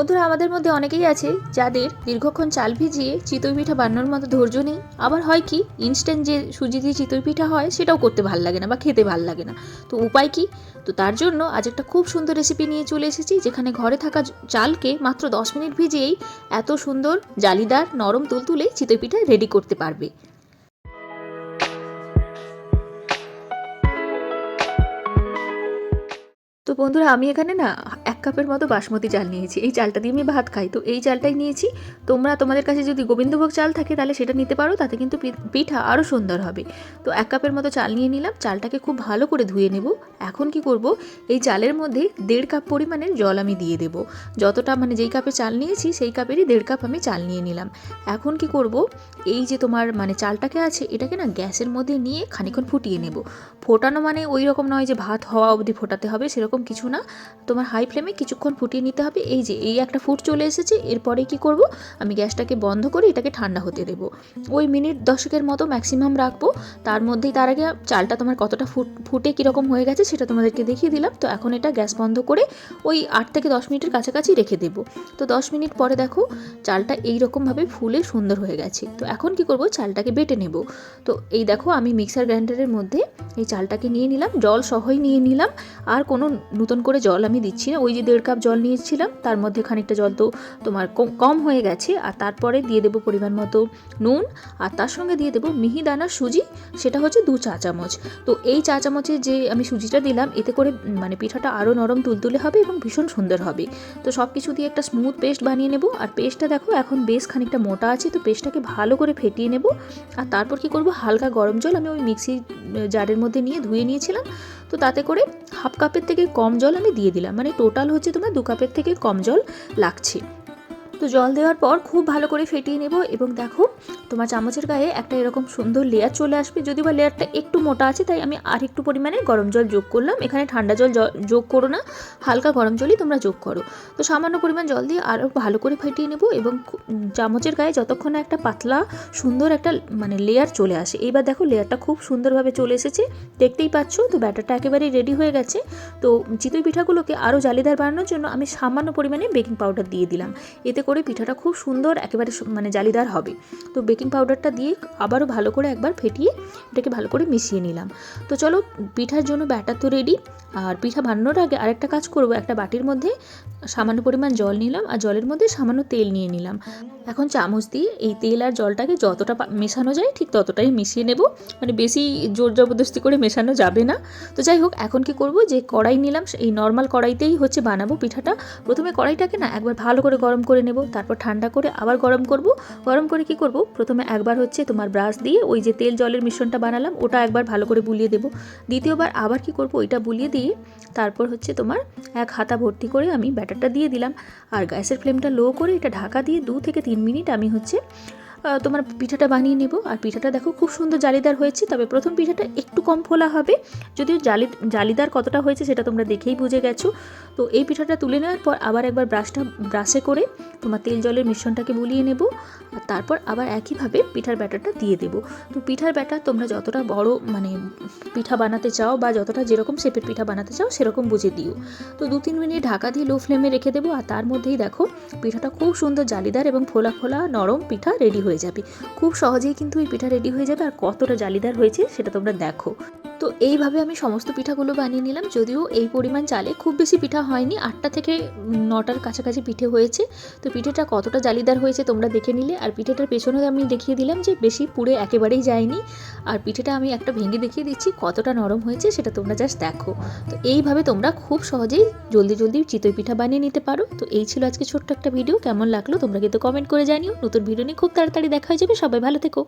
বন্ধুরা, আমাদের মধ্যে অনেকেই আছে যাদের দীর্ঘক্ষণ চাল ভিজিয়ে চিতই পিঠা বানানোর মতো ধৈর্য নেই। আবার হয় কি ইনস্ট্যান্ট যে সুজি দিয়ে চিতই পিঠা হয়, সেটাও করতে ভালো লাগে না বা খেতে ভালো লাগে না। তো উপায় কি? তো তার জন্য আজ একটা খুব সুন্দর রেসিপি নিয়ে চলে এসেছি, যেখানে ঘরে থাকা চালকে মাত্র দশ মিনিট ভিজিয়েই এত সুন্দর জালিদার, নরম তুলতুলে চিতই পিঠা রেডি করতে পারবে। তো বন্ধুরা, আমি এখানে না কাপের মতো বাসমতি চাল নিয়েছি। এই চালটা দিয়ে আমি ভাত খাই। তো এই চালটাই নিয়েছি। তোমরা তোমাদের কাছে যদি গোবিন্দভোগ চাল থাকে, তাহলে সেটা নিতে পারো। তাতে কিন্তু পিঠা আরও সুন্দর হবে। তো এক কাপের মতো চাল নিয়ে নিলাম। চালটাকে খুব ভালো করে ধুয়ে নেব। এখন কি করব? এই চালের মধ্যে দেড় কাপ পরিমাণের জল আমি দিয়ে দেব। যতটা মানে যেই কাপে চাল নিয়েছি, সেই কাপেরই দেড় কাপ আমি চাল নিয়ে নিলাম। এখন কি করব? এই যে তোমার মানে চালটাকে আছে, এটাকে না গ্যাসের মধ্যে নিয়ে খানিক্ষণ ফুটিয়ে নেব। ফোটানো মানে ওই রকম নয় যে ভাত হওয়া অবধি ফোটাতে হবে, সেরকম কিছু না। তোমার হাই ফ্লেমে কিছুক্ষণ ফুটিয়ে নিতে হবে। এই যে, এই একটা ফুট চলে এসেছে। এরপরে কি করব? আমি গ্যাসটাকে বন্ধ করে এটাকে ঠান্ডা হতে দেবো। ওই মিনিট দশকের মতো ম্যাক্সিমাম রাখব। তার মধ্যেই তার আগে চালটা তোমার কতটা ফুট, ফুটে কীরকম হয়ে গেছে সেটা তোমাদেরকে দেখিয়ে দিলাম। তো এখন এটা গ্যাস বন্ধ করে ওই আট থেকে দশ মিনিটের কাছাকাছি রেখে দেবো। তো দশ মিনিট পরে দেখো, চালটা এই রকমভাবে ফুলে সুন্দর হয়ে গেছে। তো এখন কি করব? চালটাকে বেটে নেব। তো এই দেখো, আমি মিক্সার গ্রাইন্ডারের মধ্যে এই চালটাকে নিয়ে নিলাম। জল সহই নিয়ে নিলাম। আর কোনো নতুন করে জল আমি দিচ্ছি না। ওই যে দেড় কাপ জল নিয়েছিলাম। তার মধ্যে খানিকটা জল তো তোমার কম- কম হয়ে গেছে। আর তারপরে দিয়ে দেবো পরিমাণ মতো নুন। আর তার সঙ্গে দিয়ে দেবো মিহিদানা সুজি। সেটা হচ্ছে দু চা চামচ। তো এই চা চামচে যে আমি সুজিটা দিলাম, এতে করে মানে পিঠাটা আরও নরম তুলতুলে হবে এবং ভীষণ সুন্দর হবে। তো সব কিছু দিয়ে একটা স্মুথ পেস্ট বানিয়ে নেব। আর পেস্টটা দেখো, এখন বেশ খানিকটা মোটা আছে। তো পেস্টটাকে ভালো করে ফেটিয়ে নেব। আর তারপর কি করব? হালকা গরম জল আমি ওই মিক্সি জারের মধ্যে নিয়ে ধুয়ে নিয়েছিলাম। তো তাতে করে হাফ কাপের থেকে কম জল আমি দিয়ে দিলাম। মানে টোটাল হচ্ছে তোমার দু কাপের থেকে কম জল লাগছে। তো জল দেওয়ার পর খুব ভালো করে ফেটিয়ে নেব এবং দেখো, তোমার চামচের গায়ে একটা এরকম সুন্দর লেয়ার চলে আসবে। যদি বা লেয়ারটা একটু মোটা আছে, তাই আমি আর একটু পরিমাণে গরম জল যোগ করলাম। এখানে ঠান্ডা জল যোগ করো না, হালকা গরম জলই তোমরা যোগ করো। তো সামান্য পরিমাণ জল দিয়ে আরও ভালো করে ফেটিয়ে নেব এবং চামচের গায়ে যতক্ষণ একটা পাতলা, সুন্দর একটা মানে লেয়ার চলে আসে। এইবার দেখো লেয়ারটা খুব সুন্দরভাবে চলে এসেছে। দেখতেই পাচ্ছ, তো ব্যাটারটা একেবারেই রেডি হয়ে গেছে। তো চিতই পিঠাগুলোকে আরও জালিদার বানানোর জন্য আমি সামান্য পরিমাণে বেকিং পাউডার দিয়ে দিলাম। এতে করে পিঠাটা খুব সুন্দর একেবারে মানে জালিদার হবে। তো বেকিং পাউডারটা দিয়ে আবারও ভালো করে একবার ফেটিয়ে এটাকে ভালো করে মিশিয়ে নিলাম। তো চলো, পিঠার জন্য ব্যাটার তো রেডি আর পিঠা বানানোর আগে আরেকটা কাজ করব, একটা বাটির মধ্যে সামান্য পরিমাণ জল নিলাম আর জলের মধ্যে সামান্য তেল নিয়ে নিলাম। এখন চামচ দিয়ে এই তেল আর জলটাকে যতটা মেশানো যায় ঠিক ততটাই মিশিয়ে নেব। মানে বেশি জোর জবরদস্তি করে মেশানো যাবে না। তো যাই হোক, এখন কি করব যে কড়াই নিলাম এই নর্মাল কড়াইতেই হচ্ছে বানাবো পিঠাটা। প্রথমে কড়াইটাকে না একবার ভালো করে গরম করে নেব। তারপর ঠান্ডা করে আবার গরম করব। গরম করে কি করব? প্রথমে একবার হচ্ছে তোমার ব্রাশ দিয়ে ওই যে তেল জলের মিশ্রণটা বানালাম, ওটা একবার ভালো করে বুলিয়ে দেব। দ্বিতীয়বার আবার কি করব? ওইটা বুলিয়ে দিয়ে তারপর হচ্ছে তোমার এক হাতা ভর্তি করে আমি ব্যাটারটা দিয়ে দিলাম। আর গ্যাসের ফ্লেমটা লো করে এটা ঢাকা দিয়ে দু থেকে তিন মিনিট আমি হচ্ছে তোমার পিঠাটা বানিয়ে নেব। আর পিঠাটা দেখো খুব সুন্দর জালিদার হয়েছে, তবে প্রথম পিঠাটা একটু কম ফোলা হবে। যদিও জালি, জালিদার কতটা হয়েছে সেটা তোমরা দেখেই বুঝে গেছো। তো এই পিঠাটা তুলে নেওয়ার পর আবার একবার ব্রাশটা, ব্রাশে করে তোমার তেল জলের মিশ্রণটাকে বুলিয়ে নেব। আর তারপর আবার একইভাবে পিঠার ব্যাটারটা দিয়ে দেবো। তো পিঠার ব্যাটার তোমরা যতটা বড় মানে পিঠা বানাতে চাও বা যতটা যেরকম শেপের পিঠা বানাতে চাও সেরকম বুঝে দিও। তো দু তিন মিনিট ঢাকা দিয়ে লো ফ্লেমে রেখে দেবো। আর তার মধ্যেই দেখো পিঠাটা খুব সুন্দর জালিদার এবং ফোলা ফোলা নরম পিঠা রেডি হয়ে যাবে। খুব সহজেই কিন্তু এই পিঠা রেডি হয়ে যাবে। আর কতটা জালিদার হয়েছে সেটা তোমরা দেখো। তো এইভাবে আমি সমস্ত পিঠাগুলো বানিয়ে নিলাম। যদিও এই পরিমাণ চালে খুব বেশি পিঠা হয়নি। আটটা থেকে নটার কাছাকাছি পিঠে হয়েছে। তো পিঠেটা কতটা জালিদার হয়েছে তোমরা দেখে নিলে। আর পিঠেটার পেছনে আমি দেখিয়ে দিলাম যে বেশি পুড়ে একেবারেই যায়নি। আর পিঠেটা আমি একটা ভেঙে দেখিয়ে দিচ্ছি কতটা নরম হয়েছে সেটা তোমরা জাস্ট দেখো। তো এইভাবে তোমরা খুব সহজেই জলদি জলদি চিতই পিঠা বানিয়ে নিতে পারো। তো এই ছিল আজকে ছোট্ট একটা ভিডিও। কেমন লাগল তোমরা কিন্তু কমেন্ট করে জানিও। নতুন ভিডিও নিয়ে খুব তাড়াতাড়ি দেখা হয়ে যাবে। সবাই ভালো থেকো।